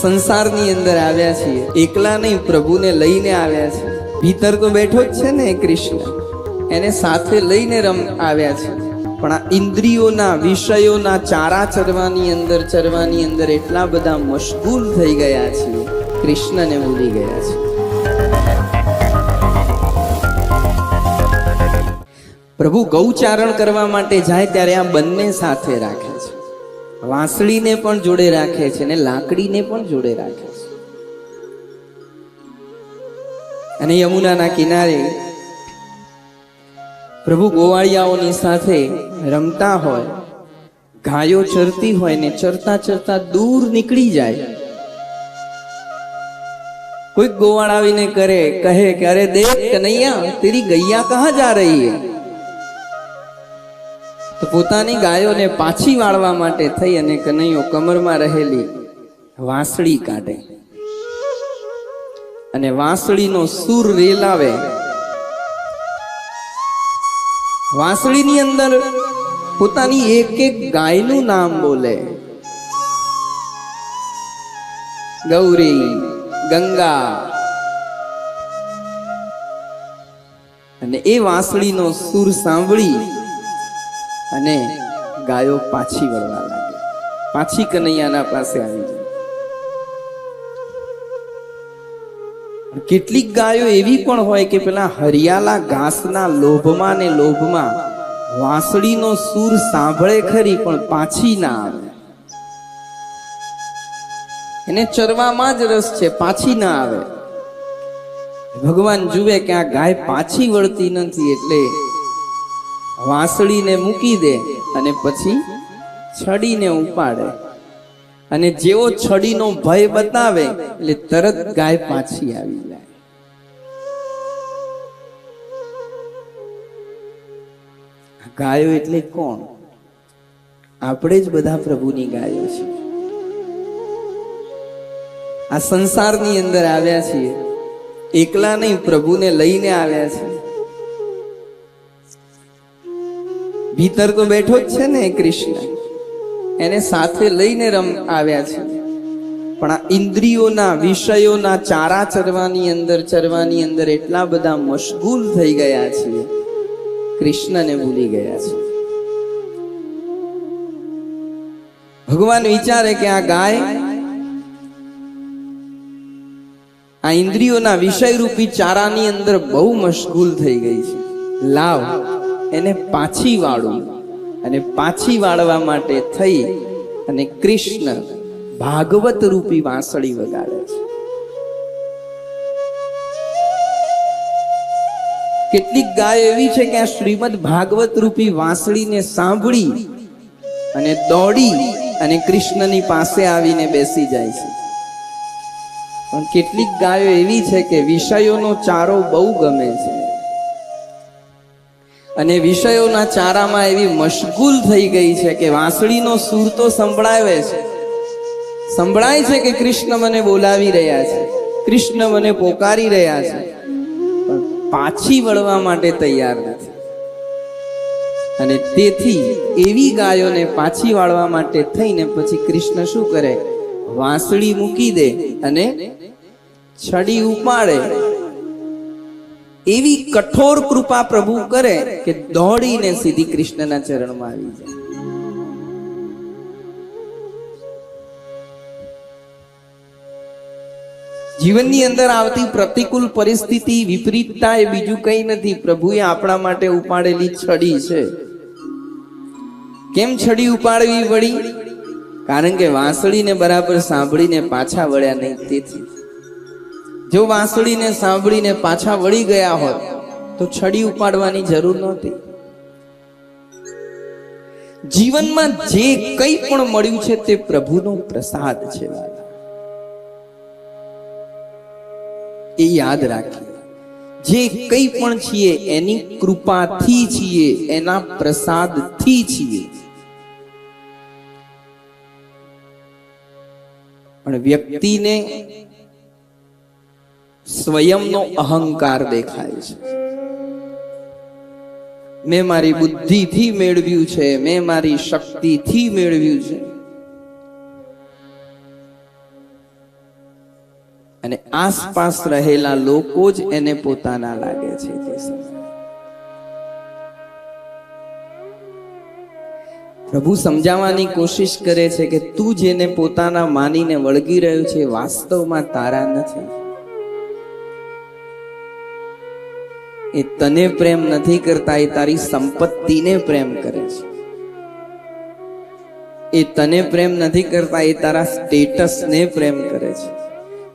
સંસારની અંદર આવ્યા છીએ. એકલા નહીં, પ્રભુને લઈને આવ્યા છે ભીતર તો બેઠો જ છે ને કૃષ્ણ. એને સાથે લઈને રમ આવ્યા છે. પણ આ ઇન્દ્રિયોના, વિષયોના ચારા ચરવાની અંદર ચરવાની અંદર એટલા બધા મશગુલ થઈ ગયા છીએ કૃષ્ણને ભૂલી ગયા છે. પ્રભુ ગૌચારણ કરવા માટે જાય ત્યારે આ બંને સાથે રાખે છે. વાંસળીને પણ જોડે રાખે છે ને લાકડીને પણ જોડે રાખે છે. અને યમુનાના કિનારે પ્રભુ ગોવાળિયાઓની સાથે રમતા હોય, ગાયો ચરતી હોય ને ચરતા ચરતા દૂર નીકળી જાય. કોઈક ગોવાળ આવીને કરે, કહે કે, અરે દેખ કનૈયા, તેરી ગૈયા કહા જા રહી હૈ? તો પોતાની ગાયોને પાછી વાળવા માટે થઈ અને કનૈયો કમરમાં રહેલી વાંસળી કાઢે. અને વાંસળીનો સૂર રેલાવે. વાંસળીની અંદર પોતાની એક એક ગાયનું નામ બોલે. ગૌરી, ગંગા. અને એ વાંસળીનો સૂર સાંભળી અને ગાયો પાછી વળવા લાગી પાછી કનૈયાના પાસે આવી જાય કેટલીક ગાયો એવી પણ હોય કે પેલા હરિયાળા ઘાસના લોભમાં ને લોભમાં વાંસળીનો સૂર સાંભળે ખરી પણ પાછી ના આવે. એને ચરવામાં જ રસ છે, પાછી ના આવે. ભગવાન જુએ કે આ ગાય પાછી વળતી નથી એટલે વાંસળીને મૂકી દે અને પછી છડીને ઉપાડે. અને જેવો છડીનો ભય બતાવે, એટલે તરત ગાય પાછી આવી જાય. ગાયો એટલે કોણ? આપણે જ બધા પ્રભુની ગાયો છે આ સંસારની અંદર આવ્યા છીએ. એકલા નહીં, પ્રભુને લઈને આવ્યા છે ભીતર તો બેઠો જ છે ને કૃષ્ણ. એને સાથે લઈને રમ આવ્યા છે. પણ આ ઇન્દ્રિયોના વિષયોના ચારા ચરવાની અંદર ચરવાની અંદર એટલા બધા મશગુલ થઈ ગયા છીએ કૃષ્ણને ભૂલી ગયા છે. ભગવાન વિચારે કે આ ગાય આ ઇન્દ્રિયોના વિષય રૂપી ચારાની અંદર બહુ મશગુલ થઈ ગઈ છે. લાવ. એને પાછી વાળું અને પાછી વાળવા માટે થઈ અને કૃષ્ણ ભાગવત રૂપી વાંસળી વગાડે છે. કેટલીક ગાય એવી છે કે આ શ્રીમદ ભાગવત રૂપી વાંસળીને સાંભળી અને દોડી અને કૃષ્ણની પાસે આવીને બેસી જાય છે. પણ કેટલીક ગાયો એવી છે કે વિષયોનો ચારો બહુ ગમે છે. અને વિષયોના ચારામાં એવી મશગુલ થઈ ગઈ છે કે વાંસળીનો સૂર તો સંભળાવે છે. સંભળાય છે કે કૃષ્ણ મને બોલાવી રહ્યા છે. કૃષ્ણ મને પોકારી રહ્યા છે. પાછી વળવા માટે તૈયાર નથી. અને તેથી એવી ગાયોને પાછી વાળવા માટે થઈને પછી કૃષ્ણ શું કરે? વાંસળી મૂકી દે અને છડી ઉપાડે. એવી કઠોર કૃપા પ્રભુ કરે કે દોડીને સીધી કૃષ્ણના ચરણમાં આવી જાય. જીવનની અંદર આવતી પ્રતિકૂળ પરિસ્થિતિ, વિપરીતતા એ બીજું કંઈ નથી. પ્રભુએ આપણા માટે ઉપાડેલી છડી છે. કેમ છડી ઉપાડવી વળી? કારણ કે વાંસળીને બરાબર સાંભળીને પાછા વળ્યા નહીં, તેથી. જો વાંસળીને સાંભળીને પાછા વળી ગયા હોત, તો છડી ઉપાડવાની જરૂર નહોતી. જીવનમાં જે કંઈ પણ મળ્યું છે તે પ્રભુનો પ્રસાદ છે એ યાદ રાખીએ. જે કંઈ પણ છીએ, એની કૃપાથી છીએ, એના પ્રસાદથી છીએ. પણ વ્યક્તિને સ્વયંનો અહંકાર દેખાય છે. મેં મારી બુદ્ધિથી મેળવ્યું છે, મેં મારી શક્તિથી મેળવ્યું છે. અને આસપાસ રહેલા લોકો જ એને પોતાના લાગે છે પ્રભુ સમજાવવાની કોશિશ કરે છે કે તું જેને પોતાના માનીને વળગી રહ્યો છે વાસ્તવમાં તારા નથી. એ તને પ્રેમ નથી કરતા, એ તારી સંપત્તિને પ્રેમ કરે છે. એ તને પ્રેમ નથી કરતા, એ તારા સ્ટેટસને પ્રેમ કરે છે.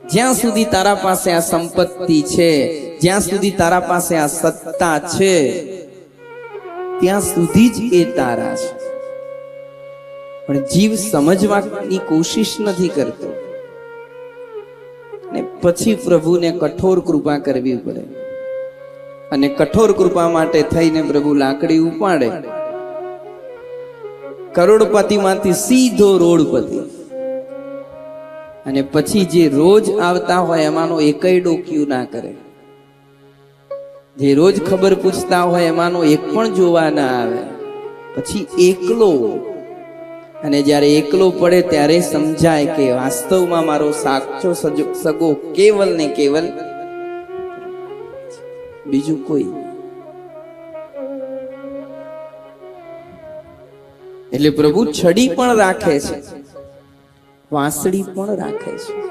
જ્યાં સુધી તારા પાસે આ સંપત્તિ છે, જ્યાં સુધી તારા પાસે આ સત્તા છે, ત્યાં સુધી જ એ તારા છે. પણ જીવ સમજવાની કોશિશ નથી કરતો. ને પછી પ્રભુને કઠોર કૃપા કરવી પડે. અને કઠોર કૃપા માટે થઈને પ્રભુ લાકડી ઉપાડે. કરોડપતિમાંથી સીધો રોડપતિ. અને પછી જે રોજ આવતા હોય એમાંનો એકય ડોક્યું ના કરે. જે રોજ ખબર પૂછતા હોય એમાંનો એક પણ જોવા ના આવે. પછી એકલો. અને જ્યારે એકલો પડે ત્યારે સમજાય કે વાસ્તવમાં મારો સાચો સગો કેવલ ને કેવલ બીજું કોઈ? એટલે પ્રભુ છડી પણ રાખે છે. વાંસળી પણ રાખે છે.